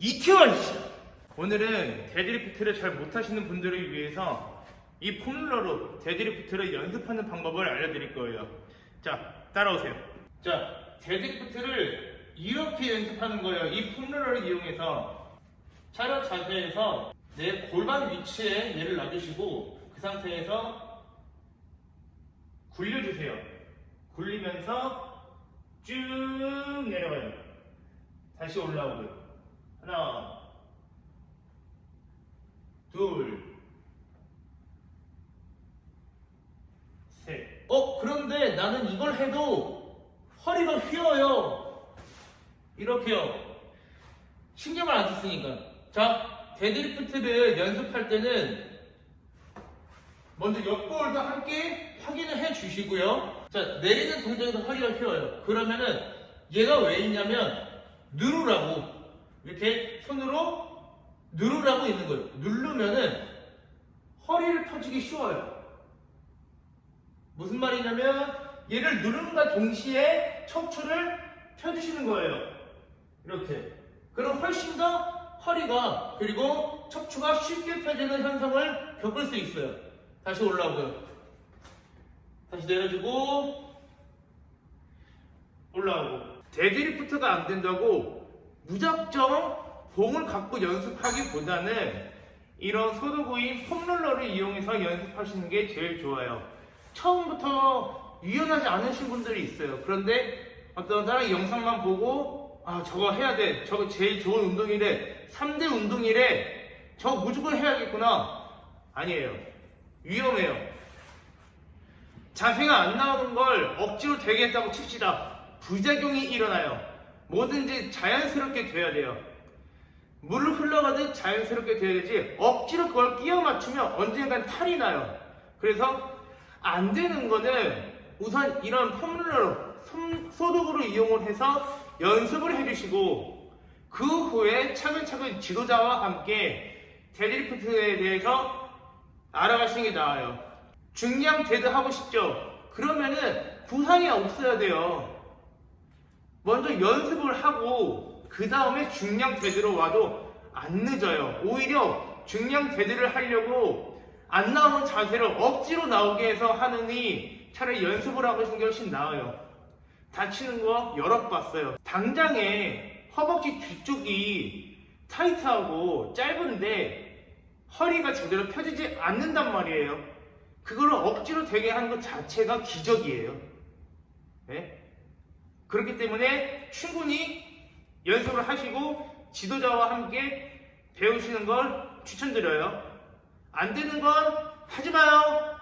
이태원 씨! 오늘은 데드리프트를 잘 못하시는 분들을 위해서 이 폼롤러로 데드리프트를 연습하는 방법을 알려드릴 거예요. 자, 따라오세요. 자, 데드리프트를 이렇게 연습하는 거예요. 이 폼롤러를 이용해서 차렷 자세에서 내 골반 위치에 얘를 놔주시고 그 상태에서 굴려주세요. 굴리면서 쭉 내려가요. 다시 올라오고요. 하나, 둘, 셋. 어, 그런데 나는 이걸 해도 허리가 휘어요. 이렇게요. 신경을 안 썼으니까. 자, 데드리프트를 연습할 때는 먼저 옆볼도 함께 확인을 해 주시고요. 자, 내리는 동작에서 허리가 휘어요. 그러면은 얘가 왜 있냐면 누르라고 이렇게 손으로 누르라고 있는 거예요. 누르면은 허리를 펴주기 쉬워요. 무슨 말이냐면 얘를 누른과 동시에 척추를 펴주시는 거예요. 이렇게. 그럼 훨씬 더 허리가 그리고 척추가 쉽게 펴지는 현상을 겪을 수 있어요. 다시 올라오고요. 다시 내려주고 올라오고. 데드리프트가 안 된다고 무작정 공을 갖고 연습하기보다는 이런 소도구인 폼롤러를 이용해서 연습하시는 게 제일 좋아요. 처음부터 유연하지 않으신 분들이 있어요. 그런데 어떤 다른 영상만 보고 아 저거 해야 돼. 저거 제일 좋은 운동이래. 3대 운동이래. 저거 무조건 해야겠구나. 아니에요. 위험해요. 자세가 안 나오는 걸 억지로 되게 했다고 칩시다. 부작용이 일어나요. 뭐든지 자연스럽게 돼야 돼요. 물 흘러가듯 자연스럽게 돼야 되지 억지로 그걸 끼워 맞추면 언젠간 탈이 나요. 그래서 안 되는 거는 우선 이런 손- 소독으로 이용을 해서 연습을 해주시고 그 후에 차근차근 지도자와 함께 데드리프트에 대해서 알아가시는 게 나아요. 중량 데드 하고 싶죠? 그러면은 부상이 없어야 돼요. 먼저 연습을 하고 그 다음에 중량 데드로 와도 안 늦어요. 오히려 중량 데드를 하려고 안 나오는 자세를 억지로 나오게 해서 하느니 차라리 연습을 하고 있는 게 훨씬 나아요. 다치는 거 여러 봤어요. 당장에 허벅지 뒤쪽이 타이트하고 짧은데 허리가 제대로 펴지지 않는단 말이에요. 그거를 억지로 되게 하는 것 자체가 기적이에요. 네? 그렇기 때문에 충분히 연습을 하시고 지도자와 함께 배우시는 걸 추천드려요. 안 되는 건 하지 마요.